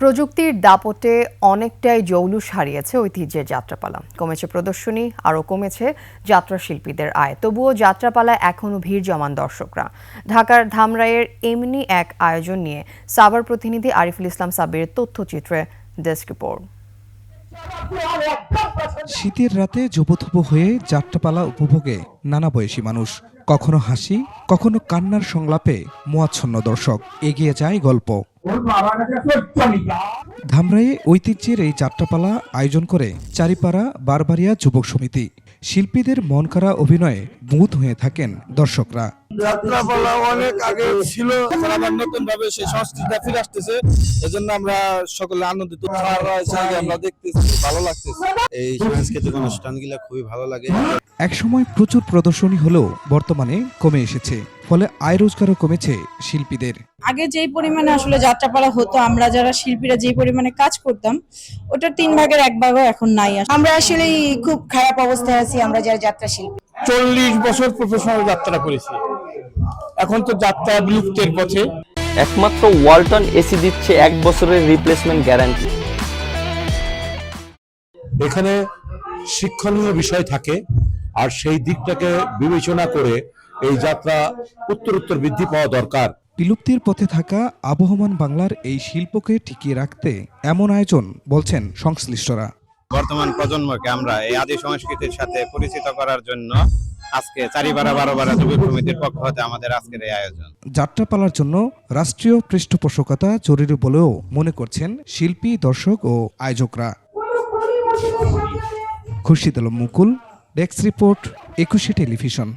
প্রযুক্তির দাপটে অনেকটাই জৌলুস হারিয়েছে ঐতিহ্যের যাত্রাপালা। কমেছে প্রদর্শনী, আরও কমেছে যাত্রা শিল্পীদের আয়। তবুও যাত্রাপালায় এখনও ভিড় জমান দর্শকরা। ঢাকার ধামরাইয়ের এমনি এক আয়োজন নিয়ে সাভার প্রতিনিধি আরিফুল ইসলাম সাব্বিরের তথ্যচিত্রে ডেস্ক রিপোর্ট। শীতের রাতে জবথুবো হয়ে যাত্রাপালা উপভোগে নানা বয়সী মানুষ। কখনো হাসি, কখনো কান্নার সংলাপে মোয়াচ্ছন্ন দর্শক। এগিয়ে যায় গল্প। ধামরাইয়ে ঐতিহ্যের এই যাত্রাপালা আয়োজন করে চারিপাড়া বারবারিয়া যুবক সমিতি। শিল্পীদের মন করা অভিনয়ে মুদ হয়ে থাকেন দর্শকরা। যাত্রাপালা অনেক আগে ছিল। এখন আবার নতুন ভাবে সেই সংস্কৃতিটা ফিরে আসতেছে। এজন্য আমরা সকলে আনন্দিত। আমরা দেখতেছি ভালো লাগতেছে। এই সাংস্কৃতিক অনুষ্ঠানগুলো খুবই ভালো লাগে। একসময় প্রচুর প্রদর্শনী হলেও বর্তমানে কমে এসেছে। ফলে আয় রোজগারও কমেছে শিল্পীদের। আগে যেই পরিমাণে আসলে যাত্রাপালা হতো আমরা যারা শিল্পীরা যেই পরিমাণে কাজ করতাম ওটার তিন ভাগের এক ভাগও এখন নাই আমরা আসলে খুব খারাপ অবস্থায় আছি আমরা যারা যাত্রা শিল্পী। চল্লিশ বছর প্রফেশনাল যাত্রা করেছি। এখন তো যাত্রা বিলুপ্তের পথে। একমাত্র ওয়ালটন এসি দিচ্ছে এক বছরের রিপ্লেসমেন্ট গ্যারান্টি এখানে শিক্ষণীয় বিষয় থাকে আর সেই দিকটাকে বিবেচনা করে এই যাত্রা উত্তরোত্তর বৃদ্ধি পাওয়া দরকার। বিলুপ্তির পথে থাকা আবহমান বাংলার এই শিল্পকে টিকিয়ে রাখতে এমন আয়োজন বলছেন সংশ্লিষ্টরা। বর্তমান প্রজন্মকে আমরা এই আদি সংস্কৃতির সাথে পরিচিত করার জন্য আজকে চারিবারা, বারোবারা যুবক সমিতির পক্ষ হতে আমাদের আজকের এই আয়োজন। যাত্রাপালার জন্য রাষ্ট্রীয় পৃষ্ঠপোষকতা জরুরি বলেও মনে করছেন শিল্পী, দর্শক ও আয়োজকরা। Khurshid Alam Mukul, desk report, Ekushey television.